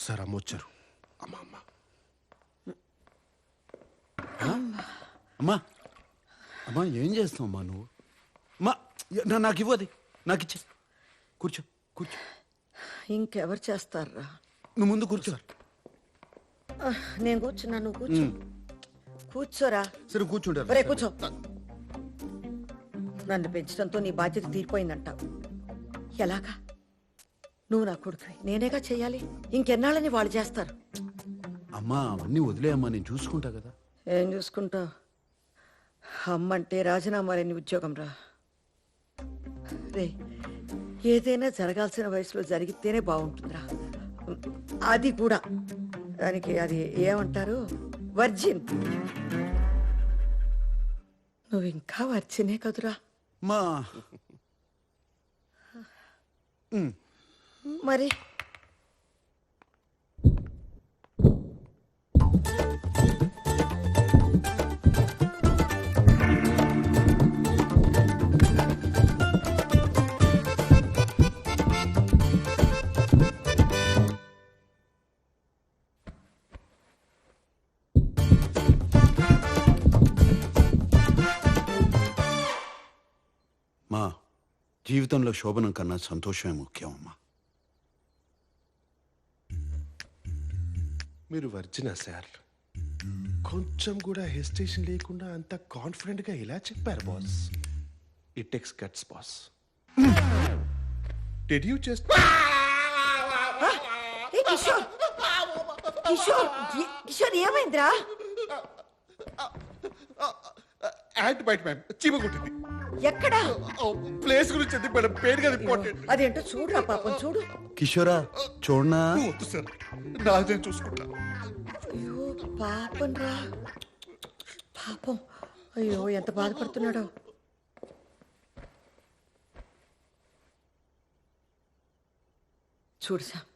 Sir అమ్మ వచ్చారు. అమ్మ అమ్మ. అమ్మా అమ్మా ఏం చేస్తావు అమ్మా నువ్వు? అమ్మా నా- నాకు ఇవ్వది నాకు ఇచ్చే. కూర్చో కూర్చో. ఇంకెవరు చేస్తారా? నువ్వు ముందు కూర్చో. నేను కూర్చున్నా నువ్వు కూర్చో. కూర్చోరా. సరే కూర్చుంటారు. ఒరే కూర్చో. నన్ను పెంచడంతో నీ బాధ్యత తీరిపోయిందంటావు ఎలాగా? నువ్వు నా కొడుకు. నేనేగా చెయ్యాలి? ఇంకెన్నాళ్ళని వాళ్ళు చేస్తారు? అమ్మా అవన్నీ వదిలేయమ్మా నేను చూసుకుంటా కదా. ఏం చూసుకుంటావు? అమ్మంటే రాజీనామా లేని ఉద్యోగం రా. రే ఏదైనా జరగాల్సిన వయసులో జరిగితేనే బాగుంటుందిరా. అది కూడా. దానికి అది ఏమంటారు? వర్జిన్. నువ్వు ఇంకా వర్జినే కదురా. మా. మరి. మా జీవితంలో శోభనం కన్నా సంతోషమే ముఖ్యం అమ్మా. మీరు వర్జినా సార్ కొంచెం కూడా హెసిటేషన్ లేకుండా అంత కాన్ఫిడెంట్గా ఇలా చెప్పారు boss it takes guts boss dead you just Kishore Kishore Kishore ఏమైందిరా యాంట్ బైట్ మ్యామ్ చీమ కొట్టింది ఎక్కడా? ప్లేస్ గురించి ఎందుకు మేడం? పేరు కదా ఇంపార్టెంట్. అదేంటో చూడురా పాపం చూడు. కిషోరా చూడనా? వద్దు సార్. నాదే చూసుకుంటా. అయ్యో పాపం రా. పాపం. అయ్యో ఎంత బాధపడుతున్నాడో. చూడు సామ్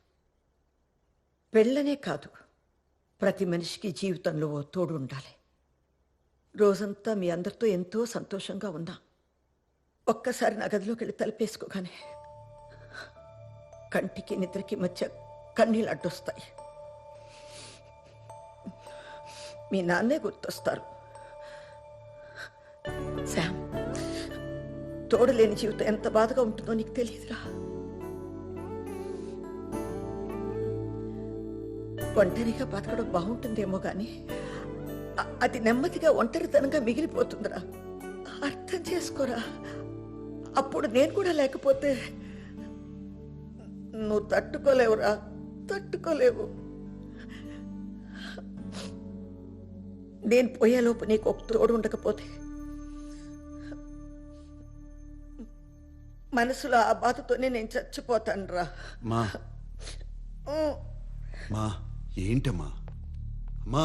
పెళ్ళనే కాదు. ప్రతి మనిషికి జీవితంలో ఓ తోడు ఉండాలి. రోజంతా మీ అందరితో ఎంతో సంతోషంగా ఉన్నా ఒక్కసారి నా గదిలోకి వెళ్ళి తలుపేసుకోగానే కంటికి నిద్రకి మధ్య కన్నీళ్ళు అడ్డొస్తాయి. మీ నాన్నే గుర్తొస్తారు. శామ్ తోడలేని జీవితం ఎంత బాధగా ఉంటుందో నీకు తెలియదురా. ఒంటరిగా బతకడం బాగుంటుందేమో కానీ అది నెమ్మదిగా ఒంటరితనంగా మిగిలిపోతుందిరా. అర్థం చేసుకోరా. అప్పుడు నేను కూడా లేకపోతే నువ్వు తట్టుకోలేవురా తట్టుకోలేవు. నేను పోయేలోపు నీకు ఒక తోడు ఉండకపోతే మనసులో ఆ బాధతోనే నేను చచ్చిపోతాను రా మా ఏంటమ్మా? అమ్మా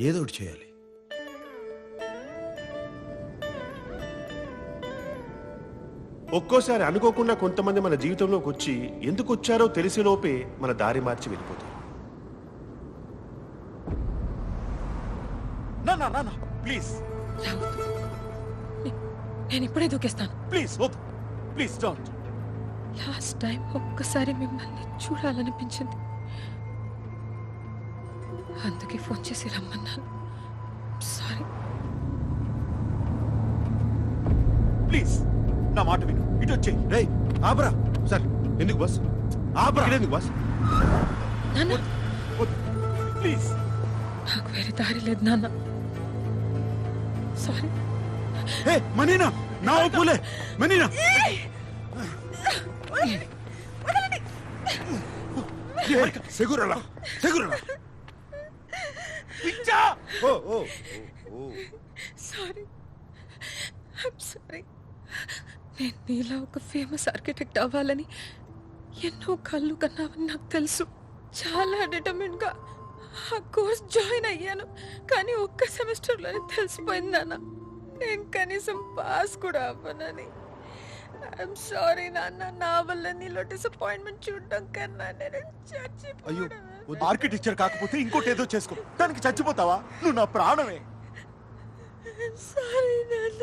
ఏదో ఒకటి చేయాలి. ఒక్కోసారి అనుకోకుండా కొంతమంది మన జీవితంలోకి వచ్చి ఎందుకు వచ్చారో తెలిసేలోపే మన దారి మార్చి వెళ్ళిపోతారు. ప్లీజ్. నేను ఇప్పుడే దూకేస్తాను. Please please don't. Last time ఒక్కసారి మిమ్మల్ని చూడాలనిపించింది. అందుకే ఫోన్ చేసి రమ్మన్నాను. సారీ ప్లీజ్ నా మాట విను. ఇటు వచ్చేయి రేయ్ ఆపరా. సార్ ఎందుకు బాస్ ఆపరా. ఎందుకు బాస్ నాన్న. ప్లీజ్ నాకు వేరే దారి లేదు నాన్న. సారీ హే మనీనా. నా పూలే మనీనా. సెగురలా సెగురలా. పిచ్చా ఓ ఓ ఓ సారీ ఐమ్ సారీ నేను నీలా ఒక ఫేమస్ ఆర్కిటెక్ట్ అవ్వాలని ఎన్నో కళ్ళు కన్నావని నాకు తెలుసు. చాలా డిటర్మిన్గా ఆ కోర్స్ జాయిన్ అయ్యాను. కానీ ఒక్క సెమిస్టర్లోనే తెలిసిపోయింది నాన్న. నేను కనీసం పాస్ కూడా అవ్వనని. ఐఎమ్ సారీ నాన్న. నా వల్ల నీలో డిసప్పాయింట్మెంట్ చూడడం కన్నా నేను చచ్చిపోయాను ఆర్కిటెక్చర్ కాకపోతే ఇంకోటి ఏదో చేసుకో. దానికి చచ్చిపోతావా? నువ్వు నా ప్రాణమే. సారీ నాన్న.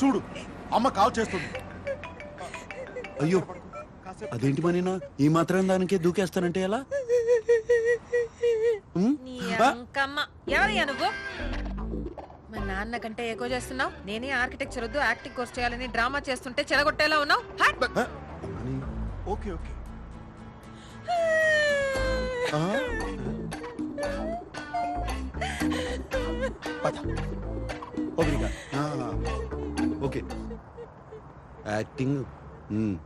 చూడు అమ్మ కాల్ చేస్తుంది. అయ్యో అదేంటి మనీనా ఈ మాత్రం దానికే దూకేస్తానంటే ఎలా? ఎవరయ్యా నువ్వు? మా నాన్న కంటే ఎక్కువ చేస్తున్నావు. నేనే ఆర్కిటెక్చర్ వద్దు యాక్టింగ్ కోర్స్ చేయాలని డ్రామా చేస్తుంటే చెడగొట్టేలా ఉన్నావు. Okay okay? పద. ఆ. ఓకే. యాక్టింగ్. ఉమ్.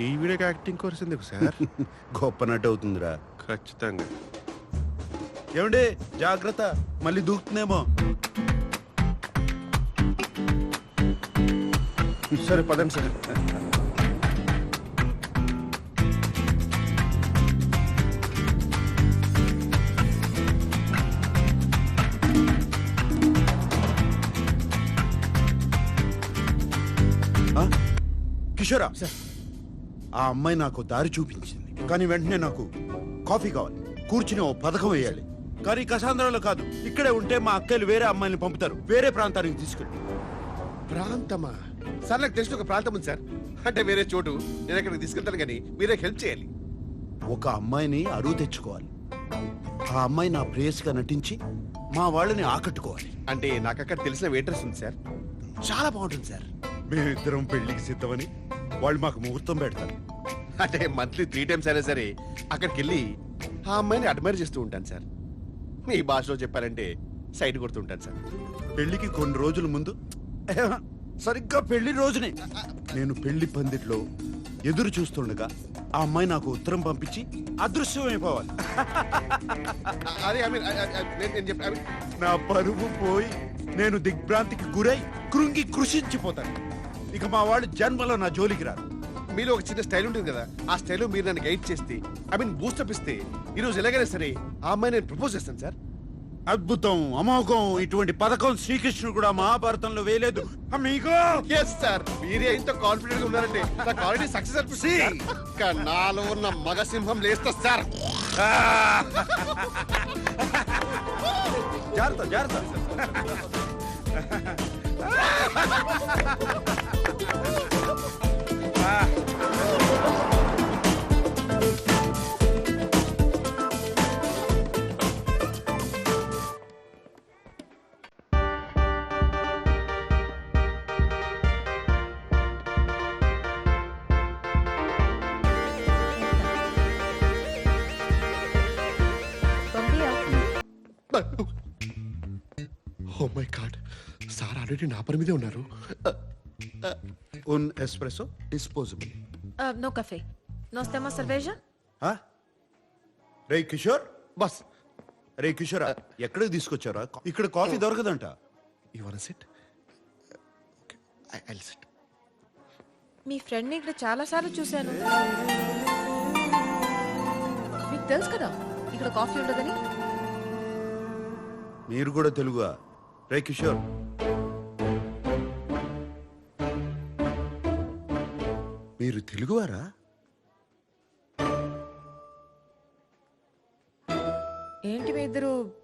ఈ వీడియోకి యాక్టింగ్ కోర్స్ ఎందుకు సార్? గొప్ప నటు అవుతుందిరా. ఖచ్చితంగా. ఏమండి జాగ్రత్త. మళ్ళీ దూకుతుందేమో. సరే పదండి సార్. కిషోరా. ఆ అమ్మాయి నాకు దారి చూపించింది. కానీ వెంటనే నాకు కాఫీ కావాలి. కూర్చుని ఓ పథకం వేయాలి. కానీ కసాంధ్రాలో కాదు. ఇక్కడే ఉంటే మా అక్కలు వేరే అమ్మాయిని పంపుతారు. వేరే ప్రాంతానికి తీసుకెళ్ళి. ప్రాంతమా? సార్ నాకు తెలిసిన ఒక ప్రాంతం ఉంది సార్. అంటే వేరే చోటు. నేను అక్కడికి తీసుకెళ్తాను కానీ మీరే హెల్ప్ చేయాలి. ఒక అమ్మాయిని అరువు తెచ్చుకోవాలి. ఆ అమ్మాయి నా ప్రేయస్గా నటించి మా వాళ్ళని ఆకట్టుకోవాలి. అంటే నాకు అక్కడ తెలిసిన వెయిటర్స్ ఉంది సార్. చాలా బాగుంటుంది సార్. మేమిద్దరం పెళ్ళికి సిద్ధమని వాళ్ళు మాకు ముహూర్తం పెడతారు. అంటే మంత్లీ త్రీ టైమ్స్ అయినా సరే అక్కడికి వెళ్ళి ఆ అమ్మాయిని అడ్మైర్ చేస్తూ ఉంటాను సార్. మీ భాషలో చెప్పారంటే సైడ్ కొడుతుంటాను సార్. పెళ్ళికి కొన్ని రోజుల ముందు? సరిగ్గా పెళ్ళి రోజునే. నేను పెళ్ళి పందిట్లో ఎదురు చూస్తుండగా ఆ అమ్మాయి నాకు ఉత్తరం పంపించి అదృశ్యమైపోవాలి. అదే ఐ మీన్ నేను నా పరువు పోయి నేను దిగ్భ్రాంతికి గురై కృంగి కృషించిపోతాను. ఇక మా వాళ్ళు జన్మలో నా జోలికి రారు. మీలో ఒక చిన్న స్టైల్ ఉంటుంది కదా ఆ స్టైల్ మీరు నన్ను గైడ్ చేస్తే ఐ మీన్ బూస్టప్ ఇస్తే ఈ రోజు ఎలాగైనా సరే ఆ అమ్మాయి నేను ప్రపోజ్ చేస్తాను సార్. అద్భుతం అమోఘం ఇటువంటి పథకం శ్రీకృష్ణుడు కూడా మహాభారతంలో వేయలేదు. అమ్మీగో ఎస్ సార్ మీరే ఇంత కాన్ఫిడెంట్గా ఉన్నారంటే నాకు ఆల్రెడీ సక్సెస్ అనిపిస్తుంది. ఇంకా నాలో ఉన్న మగ సింహం లేస్తా సార్. జాగ్రత్త జాగ్రత్త. ఓ ఆల్రెడీ నా పని మీదే ఉన్నారు. ఉన్ ఎస్ప్రెసో డిస్పోజబుల్ నో కఫే నో స్టెమా సర్వేజా రే కిషోర్ బస్ రే కిషోర్ ఎక్కడికి తీసుకొచ్చారా? ఇక్కడ coffee దొరకదంట. You want sit I sit me ఫ్రెండ్ని ఇక్కడ చాలా సార్లు చూశాను. మీకు తెలుసు కదా ఇక్కడ కాఫీ ఉండదని? మీరు కూడా తెలుగుగా రే కిషోర్ మీరు తెలుగువారా? ఏంటి మీ ఇద్దరు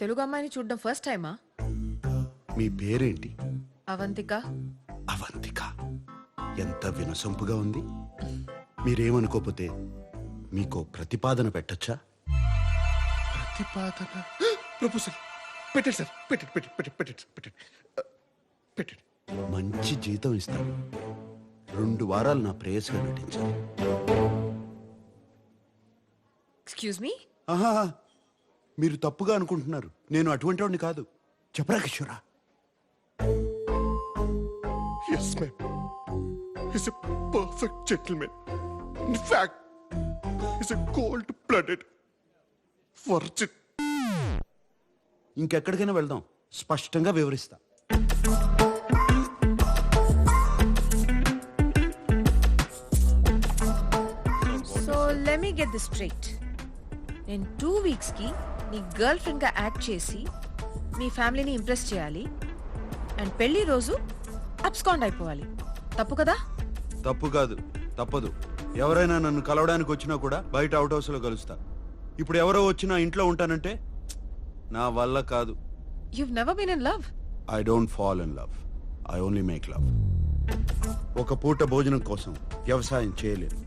తెలుగు అమ్మాయిని చూడడం ఫస్ట్ టైమా? మీ పేరేంటి? అవంతిక. అవంతిక. ఎంత వినసొంపుగా ఉంది. మీరేమనుకోపోతే మీకు ప్రతిపాదన పెట్టచ్చా? ప్రతిపాదన? ప్రపోజల్. పెట్టండి సార్. పెట్టండి పెట్టండి పెట్టండి పెట్టండి పెట్టండి. పెట్టండి. మంచి జీతం ఇస్తాను రెండు వారాలు నా ప్రేయస్గా నటించాలి ఎక్స్క్యూజ్ మీ ఆహా మీరు తప్పుగా అనుకుంటున్నారు. నేను అటువంటి వాడిని కాదు. చెప్పరా కిషోరా? Yes ma'am is a perfect gentleman in fact is a cold blooded virgin ఇంకెక్కడికైనా వెళ్దాం. స్పష్టంగా వివరిస్తా. Let me get this straight నేను టూ వీక్స్కి నీ గర్ల్ ఫ్రెండ్గా యాక్ట్ చేసి మీ ఫ్యామిలీని ఇంప్రెస్ చేయాలి అండ్ పెళ్ళి రోజు అబ్స్కాండ్ అయిపోవాలి తప్పు కదా తప్పు కాదు తప్పదు ఎవరైనా నన్ను కలవడానికి వచ్చినా కూడా బయట అవుట్ హౌస్లో కలుస్తా ఇప్పుడు ఎవరో వచ్చినా ఇంట్లో ఉంటానంటే నా వల్ల కాదు you've never been in love I don't fall in love I only make love ఒక పూట భోజనం కోసం వ్యవసాయం చేయలేను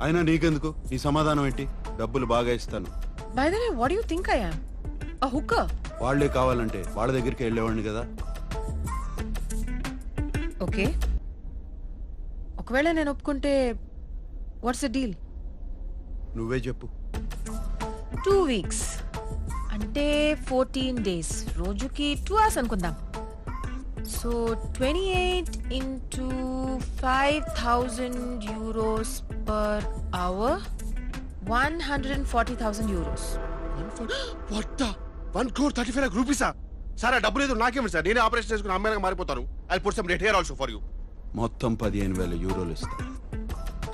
అయినా నీకెందుకు? నీ సమాధానం ఏంటి? డబ్బులు బాగా ఇస్తాను. By the way what you think I am a hooker వాళ్ళే కావాలంటే వాళ్ళ దగ్గరికి వెళ్ళేవాడిని కదా. ఓకే ఒకవేళ నేను ఒప్పుకుంటే వాట్స్ ద డీల్ నువ్వే చెప్పు. టూ వీక్స్ అంటే ఫోర్టీన్ డేస్ రోజుకి టూ అవర్స్ అనుకుందాం. So twenty eight into five thousand euros per hour one hundred and forty thousand euros one crore thirty five రూపీసా sir ఆ డబ్బు లేదు నాకేమి సార్ నేనే ఆపరేషన్ చేసుకుని అమ్మాయిగా మారిపోతాను. I put some date here also for you మొత్తం పదిహేను వేల యూరోలు ఇస్తా.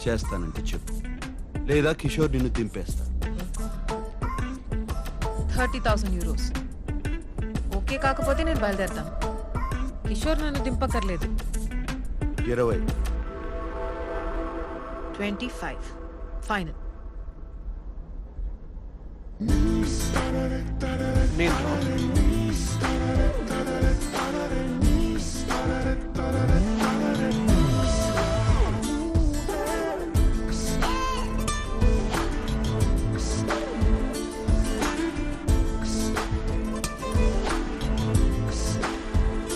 చేస్తానంటే చెప్పు. లేదా కిషోర్ నిన్ను దింపేస్తా. థర్టీ థౌసండ్ యూరోస్ ఓకే కాకపోతే నేను బయలుదేరతాను. కిషోర్ నన్ను దింపక్కర్లేదు. ఇరవై. Twenty five. ఫైనల్. నేను